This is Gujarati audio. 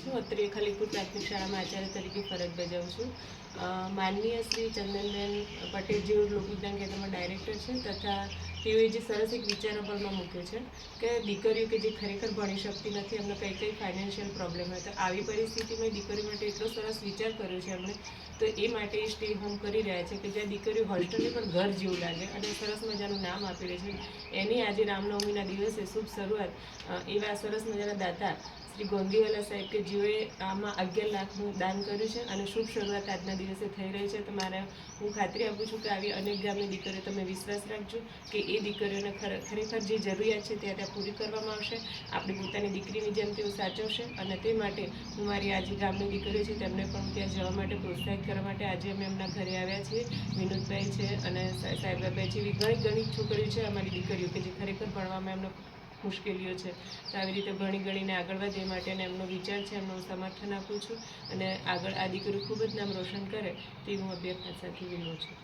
હું અત્રે ખલીપુર પ્રાથમિક શાળામાં આચાર્ય તરીકે ફરજ બજાવું છું. માનનીય શ્રી ચંદનબેન પટેલ જેઓ લોકવિજ્ઞાન કેન્દ્રમાં ડાયરેક્ટર છે તથા તેઓએ જે સરસ એક વિચાર અમલમાં મૂક્યો છે કે દીકરીઓ કે જે ખરેખર ભણી શકતી નથી, એમને કંઈ કંઈ ફાઇનાન્શિયલ પ્રોબ્લેમ હોય. તો આવી પરિસ્થિતિમાં દીકરીઓ માટે એટલો સરસ વિચાર કર્યો છે એમણે. તો એ માટે સ્ટે હોમ કરી રહ્યા છે કે જ્યાં દીકરીઓ હોસ્ટેલને પણ ઘર જેવું લાગે અને સરસ મજાનું નામ આપી રહી છે. એની આજે રામનવમીના દિવસે શુભ શરૂઆત એવા સરસ મજાના દાતા શ્રી ગોંદીવાલા સાહેબ કે જેઓએ આમાં અગિયાર લાખનું દાન કર્યું છે અને શુભ શરૂઆત આજના દિવસે થઈ રહી છે. તો મારે હું ખાતરી આપું છું કે આવી અનેક ગામની દીકરીઓ તમે વિશ્વાસ રાખજો કે એ દીકરીઓને ખરે- ખરેખર જે જરૂરિયાત છે તે ત્યાં પૂરી કરવામાં આવશે. આપણી પોતાની દીકરીની જેમ તેઓ સાચવશે અને તે માટે હું મારી આજે ગામની દીકરીઓ છે તેમને પણ ત્યાં જવા માટે પ્રોત્સાહિત કરવા માટે આજે અમે એમના ઘરે આવ્યા છીએ. વિનોદભાઈ છે અને સા- સાહેબાભાઈ જેવી ઘણી ઘણી છોકરીઓ છે અમારી દીકરીઓ કે જે ખરેખર ભણવામાં એમનો મુશ્કેલીઓ છે. તો આવી રીતે ભણી ગણીને આગળ વધે એ માટે અને એમનો વિચાર છે, એમનું સમર્થન આપું છું. અને આગળ આ દીકરી ખૂબ જ નામ રોશન કરે તેવું હું અભ્યર્થના સાથે વિનવું છું.